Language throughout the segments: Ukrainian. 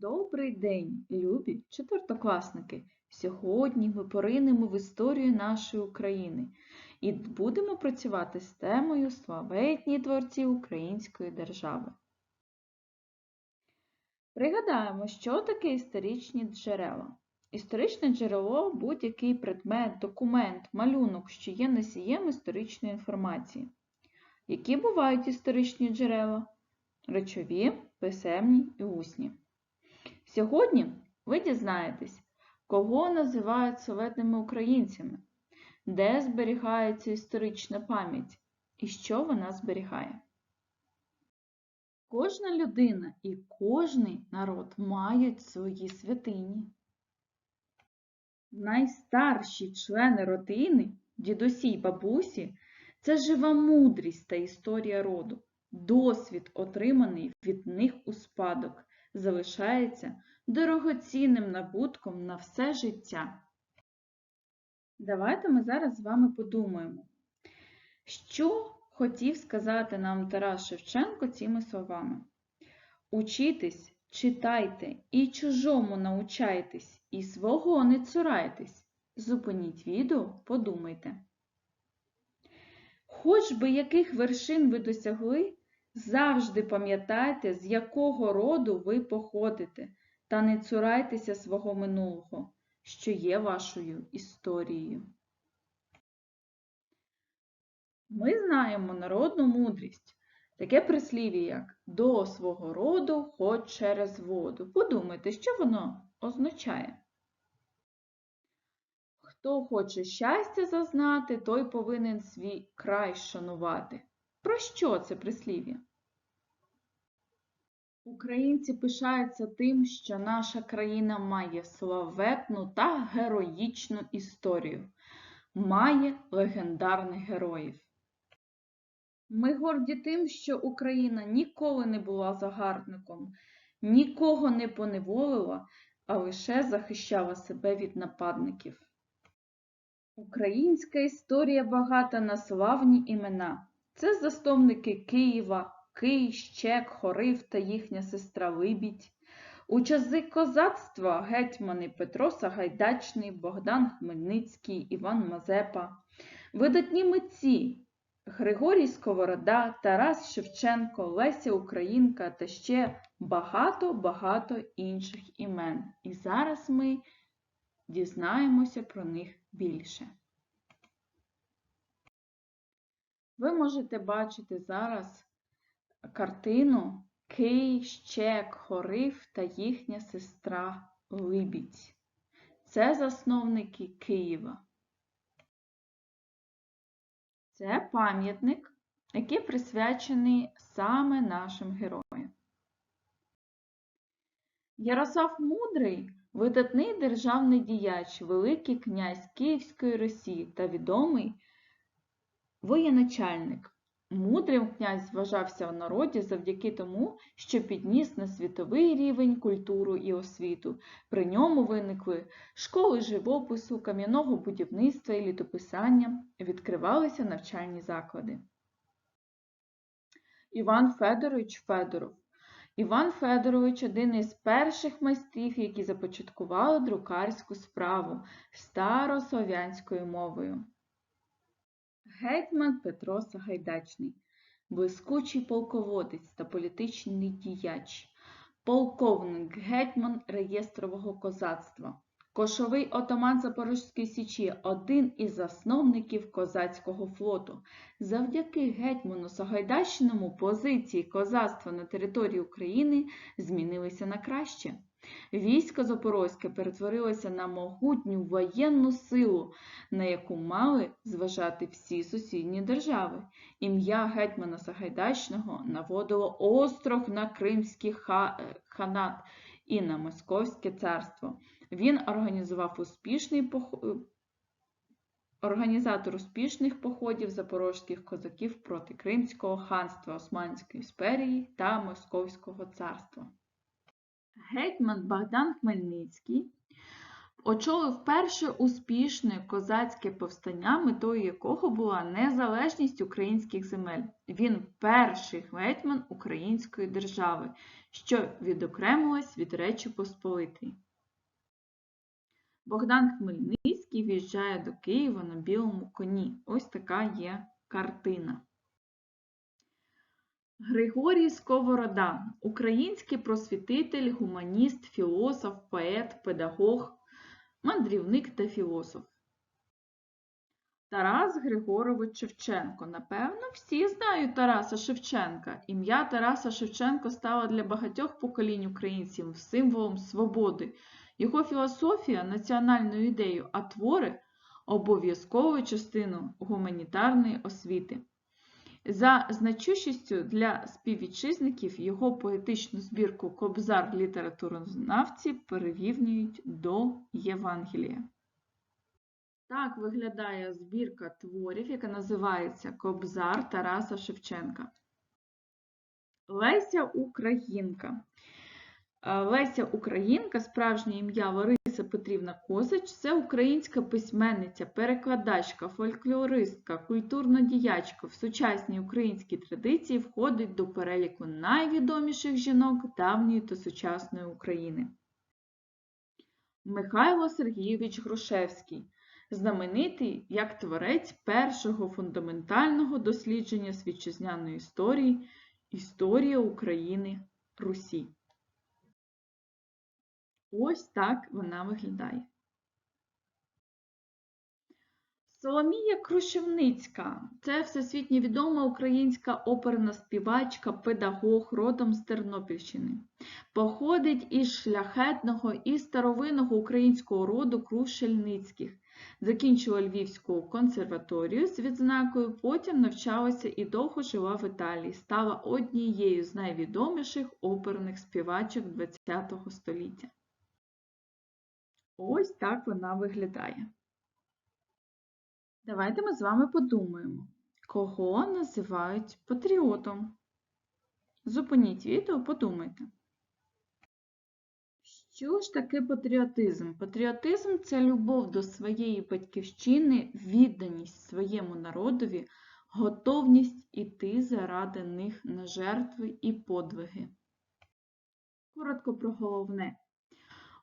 Добрий день, любі четвертокласники! Сьогодні ми поринемо в історію нашої України і будемо працювати з темою Славетні творці Української держави. Пригадаємо, що таке історичні джерела. Історичне джерело будь-який предмет, документ, малюнок, що є носієм історичної інформації. Які бувають історичні джерела? Речові, писемні і усні. Сьогодні ви дізнаєтесь, кого називають советними українцями, де зберігається історична пам'ять і що вона зберігає. Кожна людина і кожний народ мають свої святині. Найстарші члени родини, дідусі й бабусі, це жива мудрість та історія роду, досвід, отриманий від них у спадок залишається дорогоцінним набутком на все життя. Давайте ми зараз з вами подумаємо, що хотів сказати нам Тарас Шевченко цими словами. Учітесь, читайте і чужому научайтесь, і свого не цурайтесь. Зупиніть відео, подумайте. Хоч би яких вершин ви досягли, Завжди пам'ятайте, з якого роду ви походите, та не цурайтеся свого минулого, що є вашою історією. Ми знаємо народну мудрість, таке прислів'я, як до свого роду хоч через воду. Подумайте, що воно означає. Хто хоче щастя зазнати, той повинен свій край шанувати. Про що це прислів'я? Українці пишаються тим, що наша країна має славетну та героїчну історію, має легендарних героїв. Ми горді тим, що Україна ніколи не була загарбником, нікого не поневолила, а лише захищала себе від нападників. Українська історія багата на славні імена. Це засновники Києва, Кий, Щек, Хорив та їхня сестра Либідь. У часи козацтва гетьмани Петро Сагайдачний, Богдан Хмельницький, Іван Мазепа, видатні митці Григорій Сковорода, Тарас Шевченко, Леся Українка та ще багато-багато інших імен. І зараз ми дізнаємося про них більше. Ви можете бачити зараз картину Кий, Щек, Хорив та їхня сестра Либідь. Це засновники Києва. Це пам'ятник, який присвячений саме нашим героям. Ярослав Мудрий видатний державний діяч, Великий князь Київської Росії та відомий воєначальник. Мудрим князь вважався в народі завдяки тому, що підніс на світовий рівень культуру і освіту. При ньому виникли школи живопису, кам'яного будівництва і літописання, відкривалися навчальні заклади. Іван Федорович Федоров Іван Федорович один із перших майстрів, які започаткували друкарську справу старослов'янською мовою. Гетьман Петро Сагайдачний, блискучий полководець та політичний діяч, полковник гетьман реєстрового козацтва, кошовий отаман Запорозької Січі, один із засновників козацького флоту. Завдяки гетьману Сагайдачному позиції козацтва на території України змінилися на краще. Військо Запорозьке перетворилося на могутню воєнну силу, на яку мали зважати всі сусідні держави. Ім'я гетьмана Сагайдачного наводило остров на Кримський ханат і на Московське царство. Він організував успішний пох... Організатор успішних походів запорозьких козаків проти Кримського ханства Османської імперії та Московського царства. Гетьман Богдан Хмельницький очолив перше успішне козацьке повстання, метою якого була незалежність українських земель. Він перший гетьман Української держави, що відокремилась від Речі Посполитої. Богдан Хмельницький в'їжджає до Києва на білому коні. Ось така є картина. Григорій Сковорода український просвітитель, гуманіст, філософ, поет, педагог, мандрівник та філософ. Тарас Григорович Шевченко. Напевно, всі знають Тараса Шевченка. Ім'я Тараса Шевченко стало для багатьох поколінь українців символом свободи. Його філософія національною ідеєю, а твори обов'язковою частиною гуманітарної освіти. За значущістю для співвітчизників його поетичну збірку Кобзар літературознавці перерівнюють до Євангелія. Так виглядає збірка творів, яка називається Кобзар Тараса Шевченка. Леся Українка. Е, Леся Українка, справжнє ім'я Лариса Петрівна Косач, це українська письменниця, перекладачка, фольклористка, культурна діячка. В сучасній українській традиції входить до переліку найвідоміших жінок давньої та сучасної України. Михайло Сергійович Грушевський, знаменитий як творець першого фундаментального дослідження світчизняної історії Історія України Русі. Ось так вона виглядає. Соломія Крушевницька це всесвітньо відома українська оперна співачка, педагог родом з Тернопільщини. Походить із шляхетного і старовинного українського роду Крушельницьких. Закінчила Львівську консерваторію з відзнакою, потім навчалася і довго жила в Італії. Стала однією з найвідоміших оперних співачок ХХ століття. Ось так вона виглядає. Давайте ми з вами подумаємо, кого називають патріотом. Зупиніть відео, подумайте. Що ж таке патріотизм? Патріотизм це любов до своєї батьківщини, відданість своєму народові, готовність іти заради них на жертви і подвиги. Коротко про головне.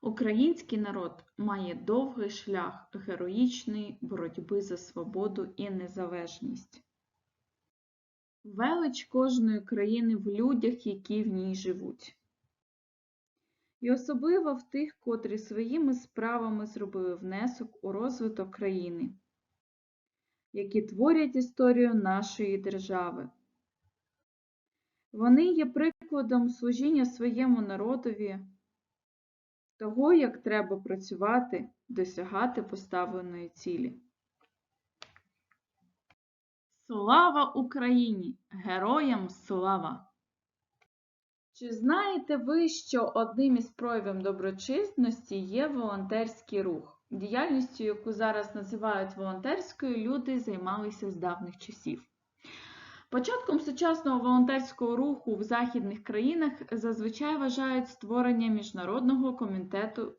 Український народ має довгий шлях героїчної боротьби за свободу і незалежність. Велич кожної країни в людях, які в ній живуть. І особливо в тих, котрі своїми справами зробили внесок у розвиток країни, які творять історію нашої держави. Вони є прикладом служіння своєму народові того, як треба працювати, досягати поставленої цілі. Слава Україні! Героям слава! Чи знаєте ви, що одним із проявів доброчесності є волонтерський рух? Діяльністю, яку зараз називають волонтерською, люди займалися з давних часів. Початком сучасного волонтерського руху в західних країнах зазвичай вважають створення Міжнародного комітету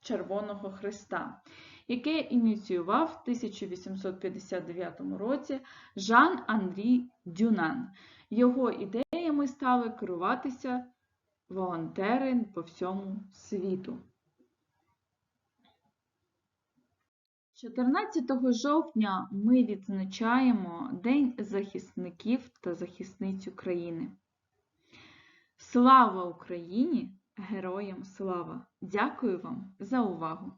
Червоного Христа, яке ініціював в 1859 році Жан Андрій Дюнан. Його ідеями стали керуватися волонтери по всьому світу. 14 жовтня ми відзначаємо День захисників та захисниць України. Слава Україні! Героям слава! Дякую вам за увагу!